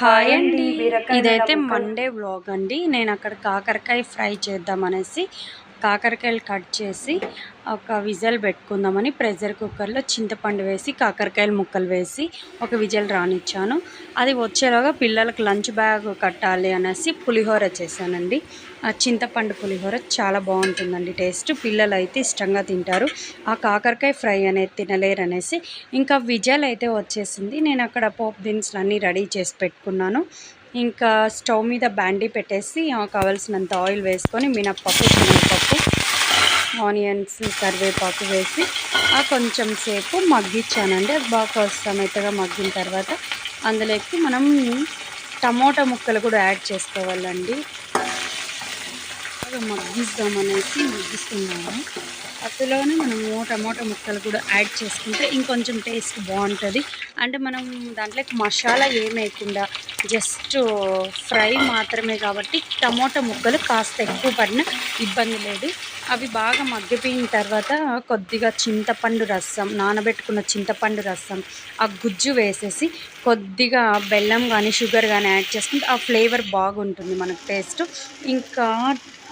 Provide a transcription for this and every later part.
Hi అండి ఇదైతే. Monday vlog అండి నేను అక్కడ కాకరకాయ ఫ్రై చేద్దామనేసి కాకరకాయలు కట్ చేసి ఒక విజల్ పెట్టుకుందామని ప్రెషర్ కుక్కర్లో చింతపండు వేసి కాకరకాయలు ముక్కలు వేసి ఒక విజల్ రానిచ్చాను. అది వచ్చేలాగా పిల్లలకు లంచ్ బ్యాగ్ కట్టాలి అనేసి పులిహోర చేశానండి. ఆ చింతపండు పులిహోర చాలా బాగుంటుందండి టేస్ట్. పిల్లలు అయితే ఇష్టంగా తింటారు. ఆ కాకరకాయ ఫ్రై అనేది తినలేరు అనేసి. ఇంకా విజల్ అయితే వచ్చేసింది. నేను అక్కడ పోప్ దినుసులు అన్నీ రెడీ చేసి పెట్టుకున్నాను. ఇంకా స్టవ్ మీద బ్యాండీ పెట్టేసి ఆ కావాల్సినంత ఆయిల్ వేసుకొని మినప్పప్పు శనగపప్పు ఆనియన్స్ కరివేపాకు వేసి ఆ కొంచెం సేపు మగ్గించానండి. అది బాగా కాస్త మెత్తగా మగ్గిన తర్వాత అందులోకి మనం టమోటా ముక్కలు కూడా యాడ్ చేసుకోవాలండి. బాగా మగ్గిద్దామనేసి మగ్గిస్తున్నాము అందులోనే మనము టమాటా ముక్కలు కూడా యాడ్ చేసుకుంటే ఇంకొంచెం టేస్ట్ బాగుంటుంది. అంటే మనం దాంట్లోకి మసాలా ఏం వేయకుండా జస్ట్ ఫ్రై మాత్రమే కాబట్టి టమోటా ముక్కలు కాస్త ఎక్కువ పడిన ఇబ్బంది లేదు. అవి బాగా మగ్గిపోయిన తర్వాత కొద్దిగా చింతపండు రసం నానబెట్టుకున్న చింతపండు రసం ఆ గుజ్జు వేసేసి కొద్దిగా బెల్లం కానీ షుగర్ కానీ యాడ్ చేసుకుంటే ఆ ఫ్లేవర్ బాగుంటుంది మనకు టేస్ట్. ఇంకా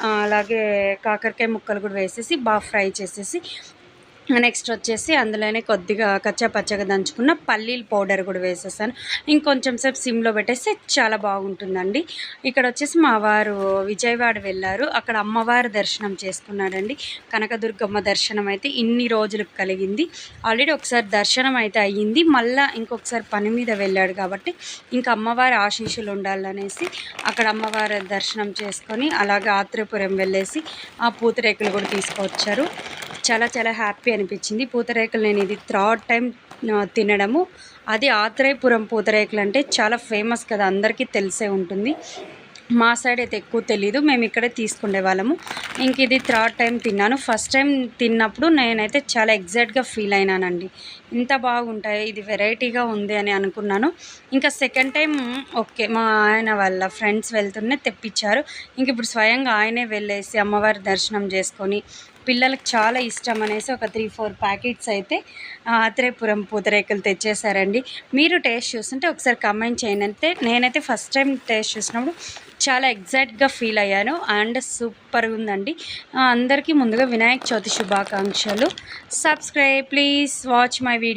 అలాగే కాకరకాయ ముక్కలు కూడా వేసేసి బాగా ఫ్రై చేసేసి నెక్స్ట్ వచ్చేసి అందులోనే కొద్దిగా కచ్చా పచ్చగా దంచుకున్న పల్లీల పౌడర్ కూడా వేసేసాను. ఇంకొంచెం సేపు సిమ్లో పెట్టేస్తే చాలా బాగుంటుందండి. ఇక్కడ వచ్చేసి మా వారు విజయవాడ వెళ్ళారు. అక్కడ అమ్మవారి దర్శనం చేసుకున్నాడండి కనకదుర్గమ్మ దర్శనం అయితే ఇన్ని రోజులకు కలిగింది. ఆల్రెడీ ఒకసారి దర్శనం అయితే అయ్యింది. మళ్ళీ ఇంకొకసారి పని మీద వెళ్ళాడు కాబట్టి ఇంకా అమ్మవారి ఆశీస్సులు ఉండాలనేసి అక్కడ అమ్మవారి దర్శనం చేసుకొని అలాగే ఆత్రేపురం వెళ్ళేసి ఆ పూతరేకులు కూడా తీసుకొచ్చారు. చాలా చాలా హ్యాపీ అనిపించింది. పూతరేకులు నేను ఇది థర్డ్ టైం తినడము. అది ఆత్రేయపురం పూతరేకులు అంటే చాలా ఫేమస్ కదా అందరికీ తెలిసే ఉంటుంది. మా సైడ్ అయితే ఎక్కువ తెలీదు మేము ఇక్కడే తీసుకునే వాళ్ళము. ఇంక ఇది థర్డ్ టైం తిన్నాను. ఫస్ట్ టైం తిన్నప్పుడు నేనైతే చాలా ఎగ్జైట్గా ఫీల్ అయినానండి. ఇంత బాగుంటాయి ఇది వెరైటీగా ఉంది అని అనుకున్నాను. ఇంకా సెకండ్ టైం ఓకే మా ఆయన వాళ్ళ ఫ్రెండ్స్ వెళ్తూనే తెప్పించారు. ఇంక ఇప్పుడు స్వయంగా ఆయనే వెళ్ళేసి అమ్మవారి దర్శనం చేసుకొని పిల్లలకు చాలా ఇష్టం అనేసి ఒక త్రీ ఫోర్ ప్యాకెట్స్ అయితే ఆత్రేయపురం పూతరేకులు తెచ్చేసారండి మీరు టేస్ట్ చూస్తుంటే ఒకసారి కమెంట్ చేయండి. అంటే నేనైతే ఫస్ట్ టైం టేస్ట్ చూసినప్పుడు చాలా ఎగ్జాక్ట్గా ఫీల్ అయ్యాను. అండ్ సూపర్గా ఉందండి. అందరికీ ముందుగా వినాయక చవితి శుభాకాంక్షలు. Subscribe please watch my video.